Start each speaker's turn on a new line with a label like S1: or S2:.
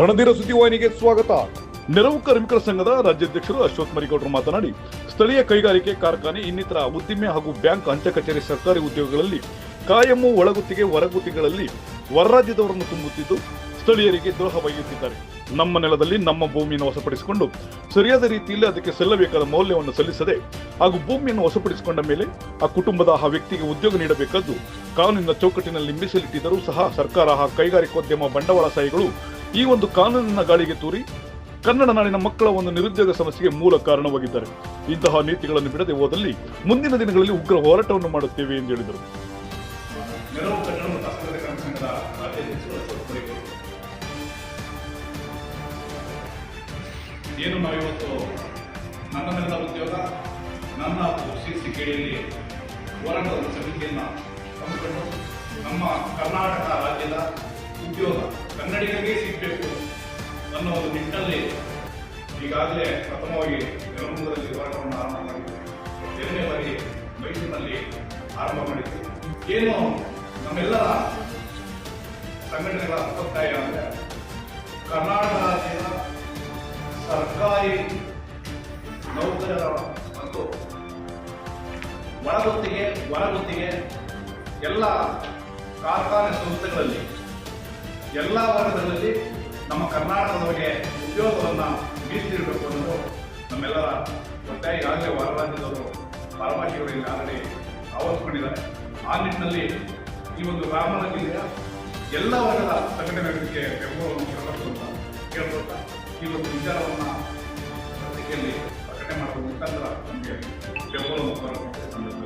S1: ರಣಧೀರ ಸುದ್ದಿವಾಹಿನಿಗೆ ಸ್ವಾಗತ. ನೆರವು ಕಾರ್ಮಿಕರ ಸಂಘದ ರಾಜ್ಯಾಧ್ಯಕ್ಷರು ಅಶ್ವಥ್ ಮರಿಗೌಡರು ಮಾತನಾಡಿ, ಸ್ಥಳೀಯ ಕೈಗಾರಿಕೆ ಕಾರ್ಖಾನೆ, ಇನ್ನಿತರ ಉದ್ದಿಮೆ ಹಾಗೂ ಬ್ಯಾಂಕ್ ಅಂಚೆ ಕಚೇರಿ ಸರ್ಕಾರಿ ಉದ್ಯೋಗಗಳಲ್ಲಿ ಕಾಯಮ್ಮು ಒಳಗುತ್ತಿಗೆ ಹೊರಗುತ್ತಿಗೆಗಳಲ್ಲಿ ಹೊರರಾಜ್ಯದವರನ್ನು ತುಂಬುತ್ತಿದ್ದು, ಸ್ಥಳೀಯರಿಗೆ ದ್ರೋಹ ಬಗೆಯುತ್ತಿದ್ದಾರೆ. ನಮ್ಮ ನೆಲದಲ್ಲಿ ನಮ್ಮ ಭೂಮಿಯನ್ನು ವಶಪಡಿಸಿಕೊಂಡು ಸರಿಯಾದ ರೀತಿಯಲ್ಲಿ ಅದಕ್ಕೆ ಸಲ್ಲಬೇಕಾದ ಮೌಲ್ಯವನ್ನು ಸಲ್ಲಿಸದೆ ಹಾಗೂ ಭೂಮಿಯನ್ನು ವಶಪಡಿಸಿಕೊಂಡ ಮೇಲೆ ಆ ಕುಟುಂಬದ ಆ ವ್ಯಕ್ತಿಗೆ ಉದ್ಯೋಗ ನೀಡಬೇಕಾದ್ದು, ಕಾನೂನಿನ ಚೌಕಟ್ಟಿನಲ್ಲಿ ಮೀಸಲಿಟ್ಟಿದ್ದರೂ ಸಹ ಸರ್ಕಾರ ಹಾಗೂ ಕೈಗಾರಿಕೋದ್ಯಮ ಬಂಡವಾಳಶಾಹಿಗಳು ಈ ಒಂದು ಕಾನೂನಿನ ಗಾಳಿಗೆ ತೂರಿ ಕನ್ನಡ ನಾಡಿನ ಮಕ್ಕಳ ಒಂದು ನಿರುದ್ಯೋಗ ಸಮಸ್ಯೆಗೆ ಮೂಲ ಕಾರಣವಾಗಿದ್ದಾರೆ ಇಂತಹ ನೀತಿಗಳನ್ನು ಬಿಡದೆ ಹೋದಲ್ಲಿ ಮುಂದಿನ ದಿನಗಳಲ್ಲಿ ಉಗ್ರ ಹೋರಾಟವನ್ನು ಮಾಡುತ್ತೇವೆ ಎಂದು ಹೇಳಿದರು
S2: ಏನು. ಏನು ನಾವಿವತ್ತು ನನ್ನ ನೆಲದ ಉದ್ಯೋಗ, ನನ್ನ ಶಿರಸಿ ಕೇಳಿಯಲ್ಲಿ ಹೋರಾಟದ ಸಮಿತಿಯನ್ನು ಹಮ್ಮಿಕೊಂಡು ನಮ್ಮ ಕರ್ನಾಟಕ ರಾಜ್ಯದ ಉದ್ಯೋಗ ಕನ್ನಡಿಗರಿಗೆ ಸಿಗಬೇಕು ಅನ್ನೋ ಒಂದು ನಿಟ್ಟಿನಲ್ಲಿ ಈಗಾಗಲೇ ಪ್ರಥಮವಾಗಿ ಬೆಂಗಳೂರಲ್ಲಿ ಹೋರಾಟವನ್ನು ಆರಂಭ ಮಾಡಿದೆ ಎರಡನೇ ಬಾರಿ ಮೈಸೂರಿನಲ್ಲಿ ಆರಂಭ ಮಾಡಿದ್ದು ಏನು ನಮ್ಮೆಲ್ಲರ ಸಂಘಟನೆಗಳ ಒತ್ತಾಯ ಅಂದರೆ ಕರ್ನಾಟಕ ರಾಜ್ಯದ ಸರ್ಕಾರಿ ನೌಕರರ ಮತ್ತು ಒಳಗುತ್ತಿಗೆ ಹೊರಗುತ್ತಿಗೆ ಎಲ್ಲ ಕಾರ್ಖಾನೆ ಸಂಸ್ಥೆಗಳಲ್ಲಿ ಎಲ್ಲ ವರ್ಗದಲ್ಲಿ ನಮ್ಮ ಕರ್ನಾಟಕದವರಿಗೆ ಉದ್ಯೋಗವನ್ನು ಮೀಸಲಿಡಬೇಕು ಅನ್ನೋದು ನಮ್ಮೆಲ್ಲರ ಒಟ್ಟಾಗಿ ಈಗಾಗಲೇ ಹೊರ ರಾಜ್ಯದವರು ಭಾರವಾಹಿಗಳು ಈಗಾಗಲೇ ಆವರಿಸಿಕೊಂಡಿದ್ದಾರೆ. ಆ ನಿಟ್ಟಿನಲ್ಲಿ ಈ ಒಂದು ಗ್ರಾಮದ ಜಿಲ್ಲೆಯ ಎಲ್ಲ ವರ್ಗದ ಸಂಘಟನೆಗಳಿಗೆ ಬೆಂಬಲವನ್ನು ಕೊಡಬೇಕು ಅಂತ ಕೇಳ್ಕೊಳ್ತಾ ಈ ಒಂದು ವಿಚಾರವನ್ನು ಪತ್ರಿಕೆಯಲ್ಲಿ ಪ್ರಕಟಣೆ ಮಾಡುವ ಮುಖಾಂತರ ನಮಗೆ ಬೆಂಬಲವನ್ನು ಕೊಡಬೇಕು